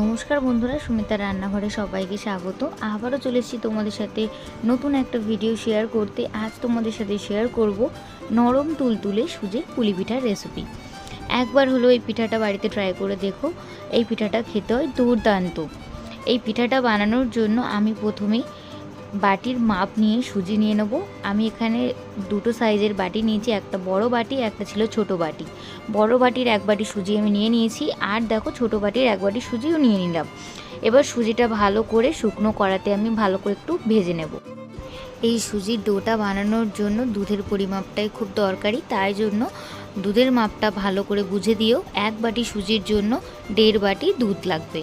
নমস্কার বন্ধুরা সুমিতা রান্নাঘরে সবাইকে স্বাগত। আবারও চলে এসেছি তোমাদের সাথে নতুন একটা ভিডিও শেয়ার করতে। আজ তোমাদের সাথে শেয়ার করব নরম তুলতুলে সুজে পুলি পিঠার রেসিপি একবার হলো এই পিঠাটা বাড়িতে ট্রাই করে দেখো। এই পিঠাটা খেতে হয় দুর্দান্ত। এই পিঠাটা বানানোর জন্য আমি প্রথমেই বাটির মাপ নিয়ে সুজি নিয়ে নেব। আমি এখানে দুটো সাইজের বাটি নিয়েছি, একটা বড় বাটি, একটা ছিল ছোট বাটি। বড় বাটির এক বাটি সুজি আমি নিয়ে নিয়েছি, আর দেখো ছোট বাটির এক বাটি সুজিও নিয়ে নিলাম। এবার সুজিটা ভালো করে শুকনো করাতে আমি ভালো করে একটু ভেজে নেব। এই সুজির ডোটা বানানোর জন্য দুধের পরিমাপটাই খুব দরকারি, তাই জন্য দুধের মাপটা ভালো করে বুঝে দিও। এক বাটি সুজির জন্য দেড় বাটি দুধ লাগবে।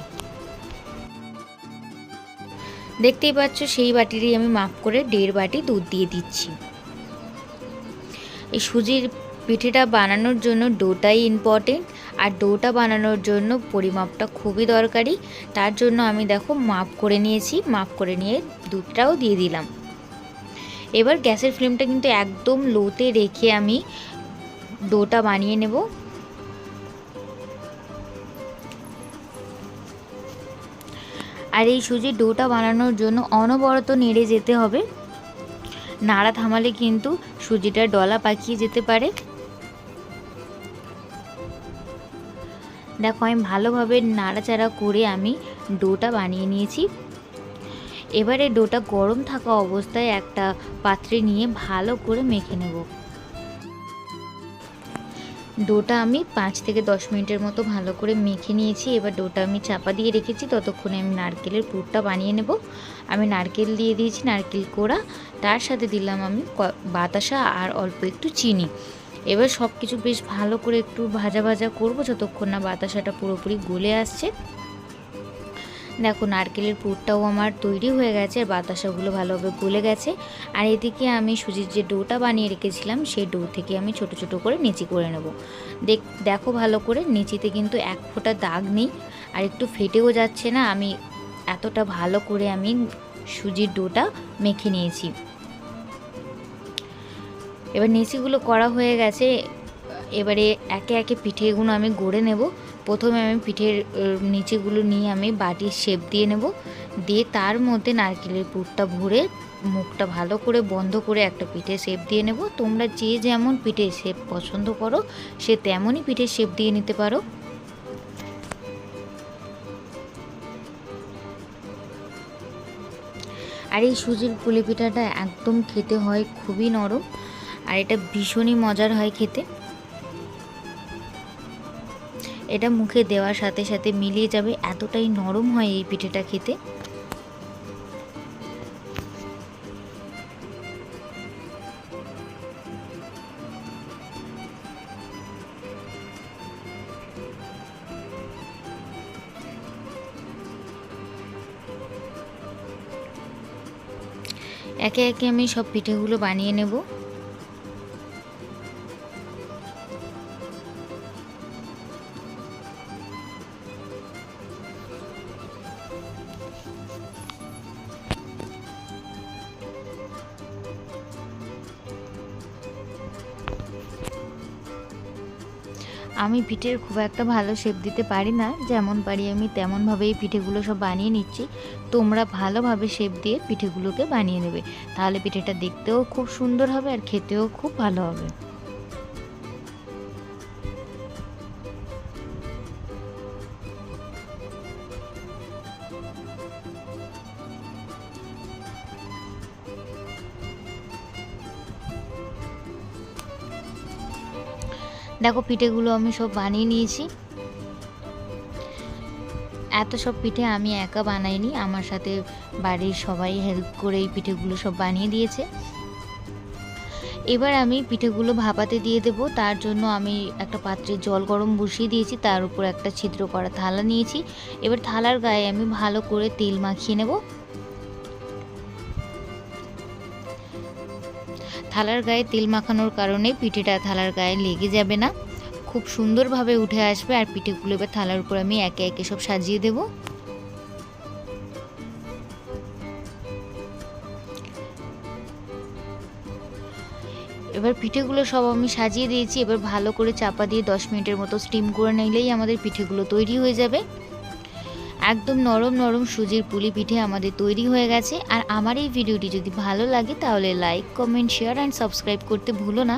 দেখতেই পাচ্ছ সেই বাটিরই আমি মাপ করে দেড় বাটি দুধ দিয়ে দিচ্ছি। এই সুজির পিঠেটা বানানোর জন্য ডোটাই ইম্পর্টেন্ট আর ডোটা বানানোর জন্য পরিমাপটা খুবই দরকারি। তার জন্য আমি দেখো মাপ করে নিয়েছি, মাপ করে নিয়ে দুধটাও দিয়ে দিলাম। এবার গ্যাসের ফ্লেমটা কিন্তু একদম লোতে রেখে আমি ডোটা বানিয়ে নেব। আর এই সুজির ডোটা বানানোর জন্য অনবরত নেড়ে যেতে হবে। নাড়া থামালে কিন্তু সুজিটা ডলা পাকিয়ে যেতে পারে। দেখো, আমি ভালোভাবে নাড়াচাড়া করে আমি ডোটা বানিয়ে নিয়েছি। এবারে ডোটা গরম থাকা অবস্থায় একটা পাত্রে নিয়ে ভালো করে মেখে নেব। ডোটা আমি পাঁচ থেকে দশ মিনিটের মতো ভালো করে মেখে নিয়েছি। এবার ডোটা আমি চাপা দিয়ে রেখেছি। ততক্ষণে আমি নারকেলের পুরটা বানিয়ে নেব। আমি নারকেল দিয়ে দিয়েছি নারকেল কোড়া। তার সাথে দিলাম আমি বাতাসা আর অল্প একটু চিনি। এবার সব কিছু বেশ ভালো করে একটু ভাজা ভাজা করব। যতক্ষণ না বাতাসাটা পুরোপুরি গলে আসছে। দেখো, নারকেলের পুরটাও আমার তৈরি হয়ে গেছে, আর বাতাসাগুলো ভালোভাবে গলে গেছে। আর এদিকে আমি সুজির যে ডোটা বানিয়ে রেখেছিলাম, সেই ডো থেকে আমি ছোট ছোট করে নিচি করে নেব। দেখ, দেখো ভালো করে, নিচিতে কিন্তু এক ফোঁটা দাগ নেই, আর একটু ফেটেও যাচ্ছে না। আমি এতটা ভালো করে আমি সুজির ডোটা মেখে নিয়েছি। এবার নিচিগুলো করা হয়ে গেছে, এবারে একে একে পিঠেগুলো আমি গড়ে নেব। প্রথমে আমি পিঠের নিচেগুলো নিয়ে আমি বাটির শেপ দিয়ে নেব। দিয়ে তার মধ্যে নারকেলের পুরটা ভরে মুখটা ভালো করে বন্ধ করে একটা পিঠে শেপ দিয়ে নেব। তোমরা যে যেমন পিঠের শেপ পছন্দ করো, সে তেমনই পিঠের শেপ দিয়ে নিতে পারো। আর এই সুজির পুলি পিঠাটা একদম খেতে হয় খুবই নরম। আর এটা ভীষণই মজার হয় খেতে। এটা মুখে দেওয়ার সাথে সাথে মিলিয়ে যাবে, এতটাই নরম হয় এই পিঠেটা খেতে। একে একে আমি সব পিঠেগুলো বানিয়ে নেব। আমি পিঠের খুব একটা ভালো শেপ দিতে পারি না। যেমন পারি আমি তেমনভাবেই পিঠেগুলো সব বানিয়ে নিচ্ছি। তোমরা ভালোভাবে শেপ দিয়ে পিঠেগুলোকে বানিয়ে নেবে। তাহলে পিঠেটা দেখতেও খুব সুন্দর হবে আর খেতেও খুব ভালো হবে। দেখো পিঠেগুলো আমি সব বানিয়ে নিয়েছি। এত সব পিঠে আমি একা বানাইনি, আমার সাথে বাড়ির সবাই হেল্প করে এই পিঠেগুলো সব বানিয়ে দিয়েছে। এবার আমি পিঠেগুলো ভাপাতে দিয়ে দেব, তার জন্য আমি একটা পাত্রে জল গরম বসিয়ে দিয়েছি, তার উপর একটা ছিদ্র করা থালা নিয়েছি। এবার থালার গায়ে আমি ভালো করে তেল মাখিয়ে নেব। থালার গায়ে তেল মাখানোর কারণে পিঠেটা থালার গায়ে লেগে যাবে না। খুব সুন্দরভাবে উঠে আসবে আর পিঠেগুলো এবার থালার উপর আমি একে একে সব সাজিয়ে দেব। এবার পিঠেগুলো সব আমি সাজিয়ে দিয়েছি। এবার ভালো করে চাপা দিয়ে দশ মিনিটের মতো স্টিম করে নিলেই আমাদের পিঠেগুলো তৈরি হয়ে যাবে। একদম নরম নরম সুজির পুলি পিঠে আমাদের তৈরি হয়ে গেছে। আর আমার এই ভিডিওটি যদি ভালো লাগে তাহলে like, comment, share and subscribe করতে ভুলো না।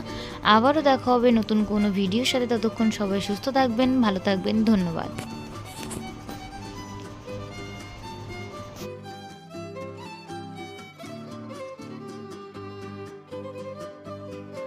আবারও দেখা হবে নতুন কোনো ভিডিওর সাথে। ততক্ষণ সবাই সুস্থ থাকবেন, ভালো থাকবেন, ধন্যবাদ।